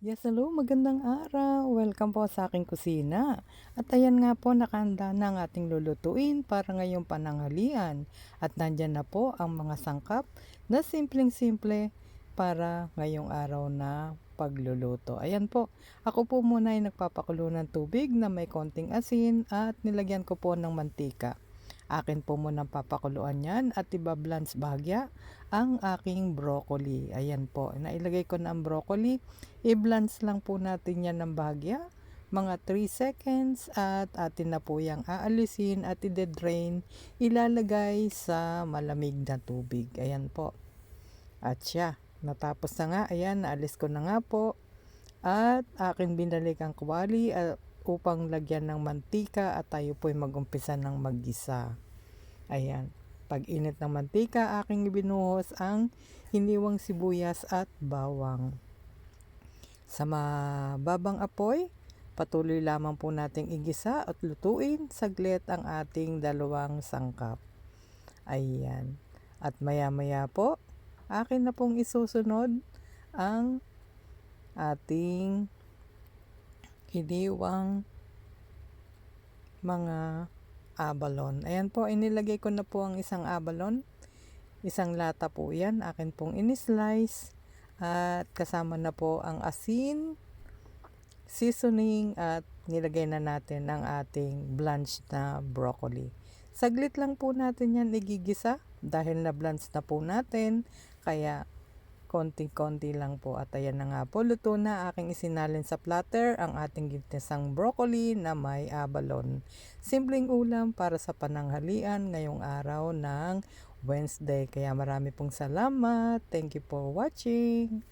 Yes, hello, magandang araw. Welcome po sa aking kusina. At ayan nga po, nakahanda na ang ating lulutuin para ngayong pananghalian. At nandyan na po ang mga sangkap na simpleng-simple para ngayong araw na pagluluto. Ayan po, ako po muna ay nagpapakulo ng tubig na may konting asin at nilagyan ko po ng mantika. Akin po muna papakuluan yan at ibablance bahagya ang aking broccoli. Ayan po, nailagay ko na ang broccoli. I-blance lang po natin yan ng bahagya. Mga 3 seconds at atin na po yung aalisin at i-drain. Ilalagay sa malamig na tubig. Ayan po. At siya, natapos na nga. Ayan, naalis ko na nga po. At akin binalik ang kwali at upang lagyan ng mantika at tayo po'y magumpisa ng maggisa. Ayan. Pag init ng mantika, aking ibinuhos ang hiniwang sibuyas at bawang. Sa mababang apoy, patuloy lamang po nating igisa at lutuin saglit ang ating dalawang sangkap. Ayan. At maya-maya po, akin na pong isusunod ang ating hiniwang mga abalon. Ayan po, inilagay ko na po ang isang abalon. Isang lata po yan. Akin pong in-slice. At kasama na po ang asin, seasoning at nilagay na natin ang ating blanched na broccoli. Saglit lang po natin yan igigisa dahil na blanched na po natin. Kaya konti-konti lang po. At ayan na nga po, luto na aking isinalin sa platter ang ating gintisang broccoli na may abalon. Simpleng ulam para sa pananghalian ngayong araw ng Wednesday. Kaya marami pong salamat. Thank you for watching.